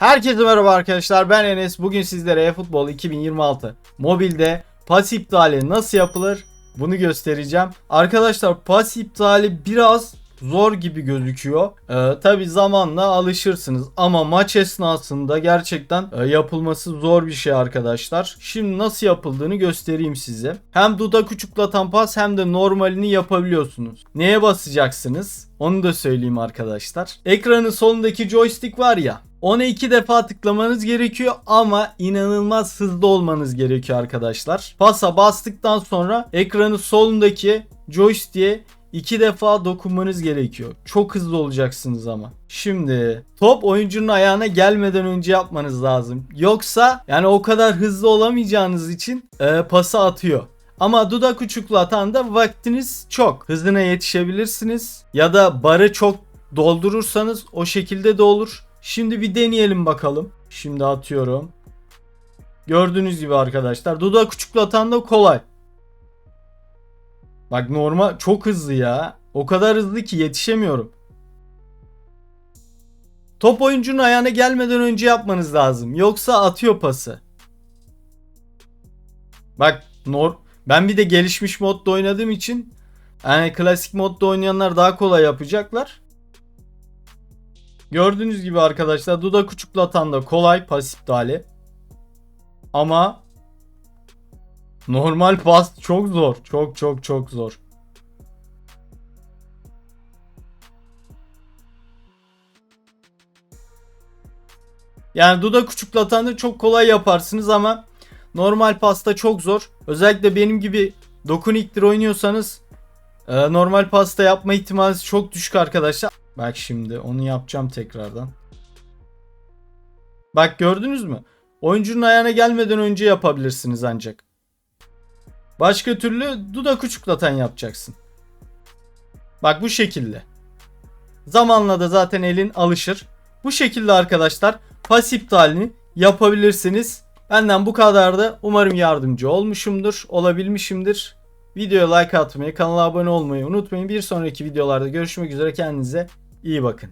Herkese merhaba arkadaşlar ben Enes. Bugün sizlere eFootball 2026 mobilde pas iptali nasıl yapılır bunu göstereceğim. Arkadaşlar pas iptali biraz zor gibi gözüküyor. Ee, Tabi zamanla alışırsınız ama maç esnasında gerçekten e, yapılması zor bir şey arkadaşlar. Şimdi nasıl yapıldığını göstereyim size. Hem dudak uçuklatan pas hem de normalini yapabiliyorsunuz. Neye basacaksınız? Onu da söyleyeyim arkadaşlar. Ekranın solundaki joystick var ya. Ona iki defa tıklamanız gerekiyor ama inanılmaz hızlı olmanız gerekiyor arkadaşlar. Pasa bastıktan sonra ekranın solundaki joystick'e iki defa dokunmanız gerekiyor. Çok hızlı olacaksınız ama. Şimdi top oyuncunun ayağına gelmeden önce yapmanız lazım. Yoksa yani o kadar hızlı olamayacağınız için e, pası atıyor. Ama dudak uçuklatan da vaktiniz çok. Hızına yetişebilirsiniz. Ya da barı çok doldurursanız o şekilde de olur. Şimdi bir deneyelim bakalım. Şimdi atıyorum. Gördüğünüz gibi arkadaşlar dudak uçuklatan da kolay. Bak normal çok hızlı ya. O kadar hızlı ki yetişemiyorum. Top oyuncunun ayağına gelmeden önce yapmanız lazım. Yoksa atıyor pası. Bak nor ben bir de gelişmiş modda oynadığım için yani klasik modda oynayanlar daha kolay yapacaklar. Gördüğünüz gibi arkadaşlar dudak uçuklatan da kolay pas iptali. Ama normal pas çok zor. Çok çok çok zor. Yani dudak uçuklatan da çok kolay yaparsınız ama normal pasta çok zor. Özellikle benim gibi dokuniktir oynuyorsanız e, normal pasta yapma ihtimaliniz çok düşük arkadaşlar. Bak şimdi onu yapacağım tekrardan. Bak gördünüz mü? Oyuncunun ayağına gelmeden önce yapabilirsiniz ancak. Başka türlü dudak uçuklatan yapacaksın. Bak bu şekilde. Zamanla da zaten elin alışır. Bu şekilde arkadaşlar pas iptalini yapabilirsiniz. Benden bu kadar da umarım yardımcı olmuşumdur, olabilmişimdir. Videoya like atmayı, kanala abone olmayı unutmayın. Bir sonraki videolarda görüşmek üzere kendinize iyi bakın.